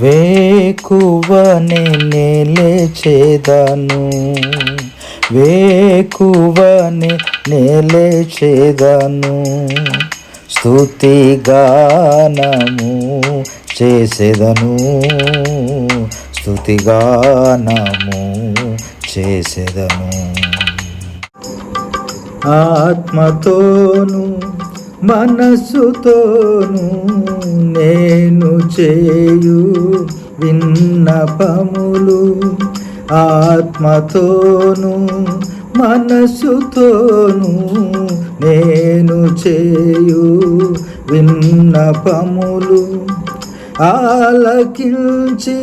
వేకువనే నేలేచేదాను వేకువనే నేలేచేదాను స్థుతి గానము చేసేదను. స్థుతి గానము చేసేదను. ఆత్మతోను మనస్సుతోను నేను చేయు విన్నపములు ఆత్మతోను మనస్సుతోను నేను చేయు విన్నపములు ఆలకించి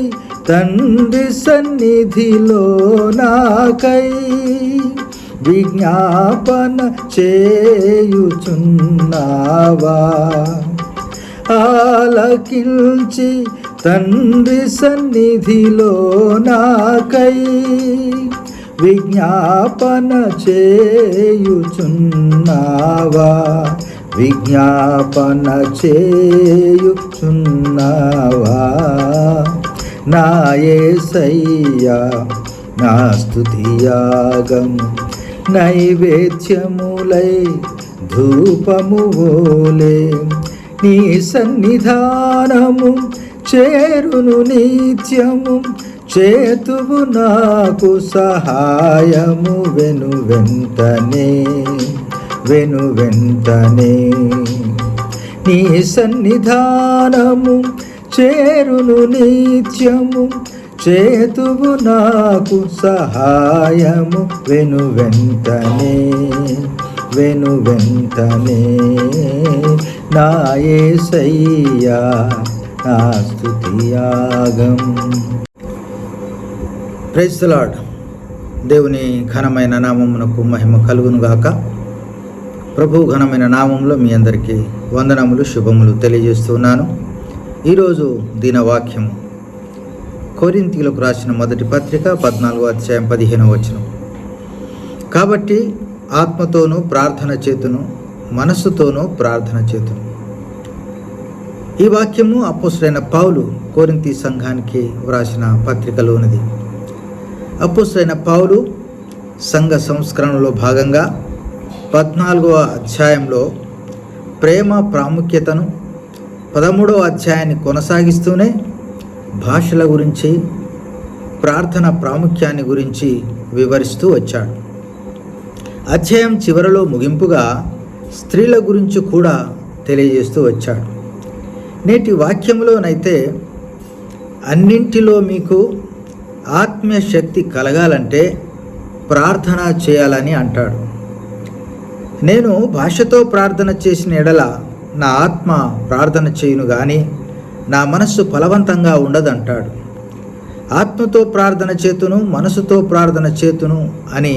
తండ్రి సన్నిధిలో నాకై విజ్ఞాపన చేయుచున్నావా? ఆలకించి తండ్రి సన్నిధిలో నాకై విజ్ఞాపన చేయుచున్నావా? విజ్ఞాపన చేయుచున్నావా? నా యేసయ్యా నా స్తుతియాగము నైవేద్యములై ధూపము ఓలే నీ సన్నిధానము చేరును నిత్యము చేతువు నాకు సహాయము. వెను వెంటనే వెను వెంటనే నీ సన్నిధానము చేరును నిత్యము చేతువు నాకు సహాయము. వెను వెంటనే వెను వెంటనే నా యేసయ్యా స్తుతియాగం ప్రైజ్ లాడ్ దేవుని ఘనమైన నామమునకు మహిమ కలుగును గాక ప్రభు ఘనమైన నామంలో మీ అందరికీ వందనములు శుభములు తెలియజేస్తున్నాను ఈరోజు దినవాక్యము కొరింతీలకు రాసిన మొదటి పత్రిక పద్నాలుగో అధ్యాయం పదిహేనవ వచనం. కాబట్టి ఆత్మతోనూ ప్రార్థన చేతును మనస్సుతోనూ ప్రార్థన చేతును. ఈ వాక్యము అప్పుసరైన పావులు కోరింతి సంఘానికి వ్రాసిన పత్రికలోనిది. అప్పుసరైన పావులు సంఘ సంస్కరణలో భాగంగా పద్నాలుగవ అధ్యాయంలో ప్రేమ ప్రాముఖ్యతను పదమూడవ అధ్యాయాన్ని కొనసాగిస్తూనే భాషల గురించి ప్రార్థన ప్రాముఖ్యాన్ని గురించి వివరిస్తూ వచ్చాడు. అధ్యాయం చివరలో ముగింపుగా స్త్రీల గురించి కూడా తెలియజేస్తూ వచ్చాడు. నేటి వాక్యంలోనైతే అన్నింటిలో మీకు ఆత్మీయ శక్తి కలగాలంటే ప్రార్థన చేయాలని అంటాడు. నేను భాషతో ప్రార్థన చేసిన ఎడల నా ఆత్మ ప్రార్థన చేయును కానీ నా మనస్సు ఫలవంతంగా ఉండదంటాడు. ఆత్మతో ప్రార్థన చేతును మనసుతో ప్రార్థన చేతును అని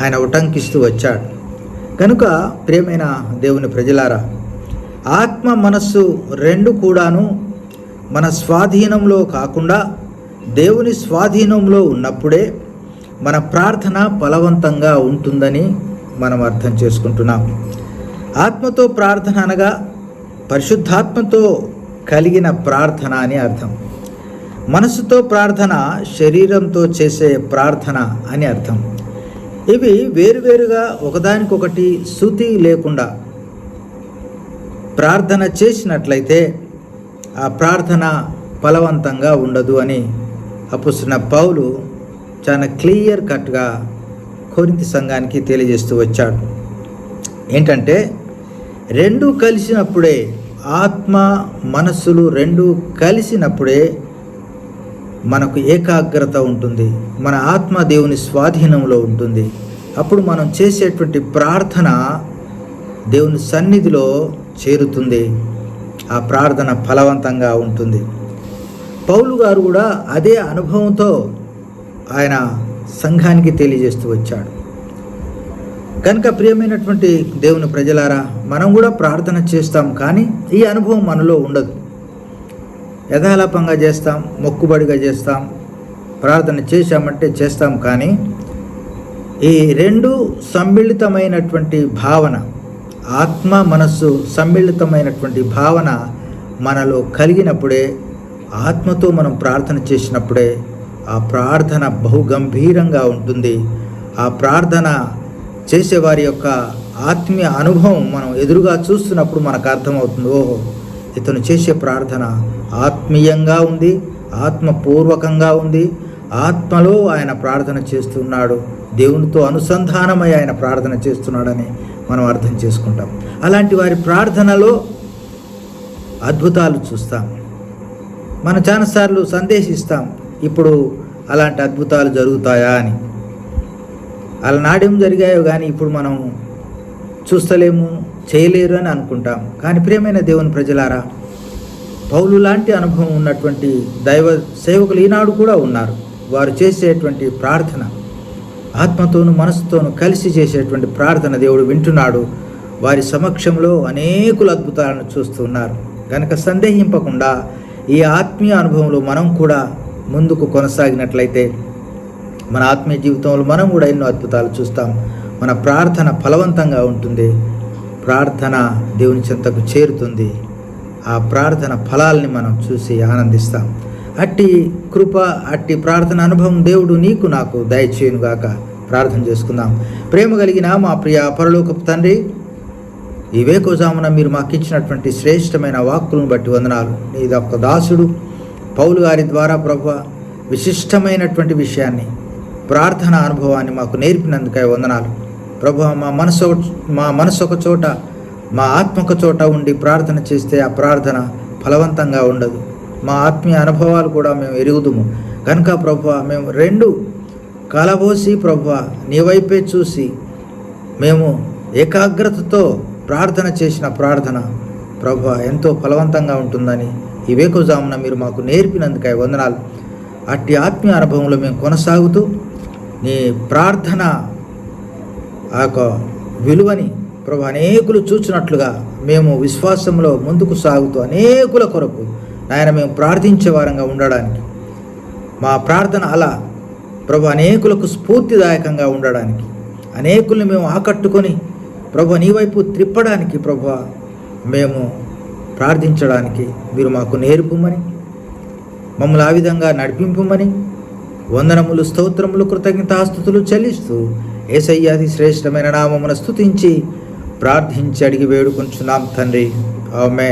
ఆయన ఉటంకిస్తూ వచ్చాడు. కనుక ప్రియమైన దేవుని ప్రజలారా ఆత్మ మనస్సు రెండు కూడాను మన స్వాధీనంలో కాకుండా దేవుని స్వాధీనంలో ఉన్నప్పుడే మన ప్రార్థన ఫలవంతంగా ఉంటుందని మనం అర్థం చేసుకుంటున్నాం. ఆత్మతో ప్రార్థన అనగా పరిశుద్ధాత్మతో కలిగిన ప్రార్థన అని అర్థం. మనసుతో ప్రార్థన శరీరంతో చేసే ప్రార్థన అని అర్థం. ఇవి వేరువేరుగా ఒకదానికొకటి శృతి లేకుండా ప్రార్థన చేసినట్లయితే ఆ ప్రార్థన ఫలవంతంగా ఉండదు అని అప్పుస్తున్న పౌలు చాలా క్లియర్ కట్గా కొరింతి సంఘానికి తెలియజేస్తూ వచ్చాడు. ఏంటంటే రెండు కలిసినప్పుడే ఆత్మ మనస్సులు రెండు కలిసినప్పుడే మనకు ఏకాగ్రత ఉంటుంది మన ఆత్మ దేవుని స్వాధీనంలో ఉంటుంది. అప్పుడు మనం చేసేటువంటి ప్రార్థన దేవుని సన్నిధిలో చేరుతుంది. ఆ ప్రార్థన ఫలవంతంగా ఉంటుంది. పౌలు గారు కూడా అదే అనుభవంతో ఆయన సంఘానికి తెలియజేస్తూ వచ్చాడు. కనుక ప్రియమైనటువంటి దేవుని ప్రజలారా మనం కూడా ప్రార్థన చేస్తాం కానీ ఈ అనుభవం మనలో ఉండదు. యథాలాపంగా చేస్తాం మొక్కుబడిగా చేస్తాం ప్రార్థన చేశామంటే చేస్తాం కానీ ఈ రెండు సమ్మిళితమైనటువంటి భావన ఆత్మ మనస్సు సమ్మిళితమైనటువంటి భావన మనలో కలిగినప్పుడే ఆత్మతో మనం ప్రార్థన చేసినప్పుడే ఆ ప్రార్థన బహుగంభీరంగా ఉంటుంది. ఆ ప్రార్థన చేసేవారి యొక్క ఆత్మీయ అనుభవం మనం ఎదురుగా చూస్తున్నప్పుడు మనకు అర్థమవుతుంది ఓహో ఇతను చేసే ప్రార్థన ఆత్మీయంగా ఉంది ఆత్మపూర్వకంగా ఉంది ఆత్మలో ఆయన ప్రార్థన చేస్తున్నాడు. దేవునితో అనుసంధానమై ఆయన ప్రార్థన చేస్తున్నాడని మనం అర్థం చేసుకుంటాం. అలాంటి వారి ప్రార్థనలో అద్భుతాలు చూస్తాం. మనం చాలాసార్లు సందేశిస్తాం ఇప్పుడు అలాంటి అద్భుతాలు జరుగుతాయా అని. అలనాడేం జరిగాయో కానీ ఇప్పుడు మనం చూస్తలేము చేయలేరు అని అనుకుంటాం. కానీ ప్రియమైన దేవుని ప్రజలారా పౌలు లాంటి అనుభవం ఉన్నటువంటి దైవ సేవకులు ఈనాడు కూడా ఉన్నారు. వారు చేసేటువంటి ప్రార్థన ఆత్మతోను మనసుతోను కలిసి చేసేటువంటి ప్రార్థన దేవుడు వింటున్నాడు. వారి సమక్షంలో అనేకుల అద్భుతాలను చూస్తున్నారు కనుక సందేహింపకుండా ఈ ఆత్మీయ అనుభవంలో మనం కూడా ముందుకు కొనసాగినట్లయితే మన ఆత్మీయ జీవితంలో మనం కూడా ఎన్నో అద్భుతాలు చూస్తాం. మన ప్రార్థన ఫలవంతంగా ఉంటుంది. ప్రార్థన దేవుని చెంతకు చేరుతుంది. ఆ ప్రార్థన ఫలాల్ని మనం చూసి ఆనందిస్తాం. అట్టి కృప అట్టి ప్రార్థన అనుభవం దేవుడు నీకు నాకు దయచేయునుగాక. ప్రార్థన చేసుకుందాం. ప్రేమ కలిగిన మా ప్రియ పరలోకపు తండ్రి ఈ వేకోజామున మీరు మాకు ఇచ్చినటువంటి శ్రేష్టమైన వాక్కులను బట్టి వందనాలు. ఇది ఒక దాసుడు పౌలు గారి ద్వారా ప్రభు విశిష్టమైనటువంటి విషయాన్ని ప్రార్థన అనుభవాన్ని మాకు నేర్పినందుకై వందనాలు. ప్రభు మా మనసు మా మనసు ఒక చోట మా ఆత్మ ఒక చోట ఉండి ప్రార్థన చేస్తే ఆ ప్రార్థన ఫలవంతంగా ఉండదు. మా ఆత్మీయ అనుభవాలు కూడా మేము ఎరుగుదుము. కనుక ప్రభు మేము రెండు కలబోసి ప్రభు నీ వైపే చూసి మేము ఏకాగ్రతతో ప్రార్థన చేసిన ప్రార్థన ప్రభు ఎంతో ఫలవంతంగా ఉంటుందని ఈ వేకుజామున మీరు మాకు నేర్పినందుకై వందనాలు. అట్టి ఆత్మీయ అనుభవంలో మేము కొనసాగుతూ నీ ప్రార్థన ఆ యొక్క విలువని ప్రభు అనేకులు చూచినట్లుగా మేము విశ్వాసంలో ముందుకు సాగుతూ అనేకుల కొరకు నాయన మేము ప్రార్థించే వారంగా ఉండడానికి. మా ప్రార్థన అలా ప్రభు అనేకులకు స్ఫూర్తిదాయకంగా ఉండడానికి. అనేకుల్ని మేము ఆకట్టుకొని ప్రభు నీ వైపు త్రిప్పడానికి ప్రభు మేము ప్రార్థించడానికి మీరు మాకు నేర్పుమని మమ్మల్ని ఆ విధంగా నడిపింపుమని వందనములు స్తోత్రములు కృతజ్ఞతాస్థుతులు చెల్లిస్తూ ఏసయ్యాది శ్రేష్టమైన నామమును స్తుతించి ప్రార్థించి అడిగి వేడుకొంచున్నాం తండ్రి. ఆమె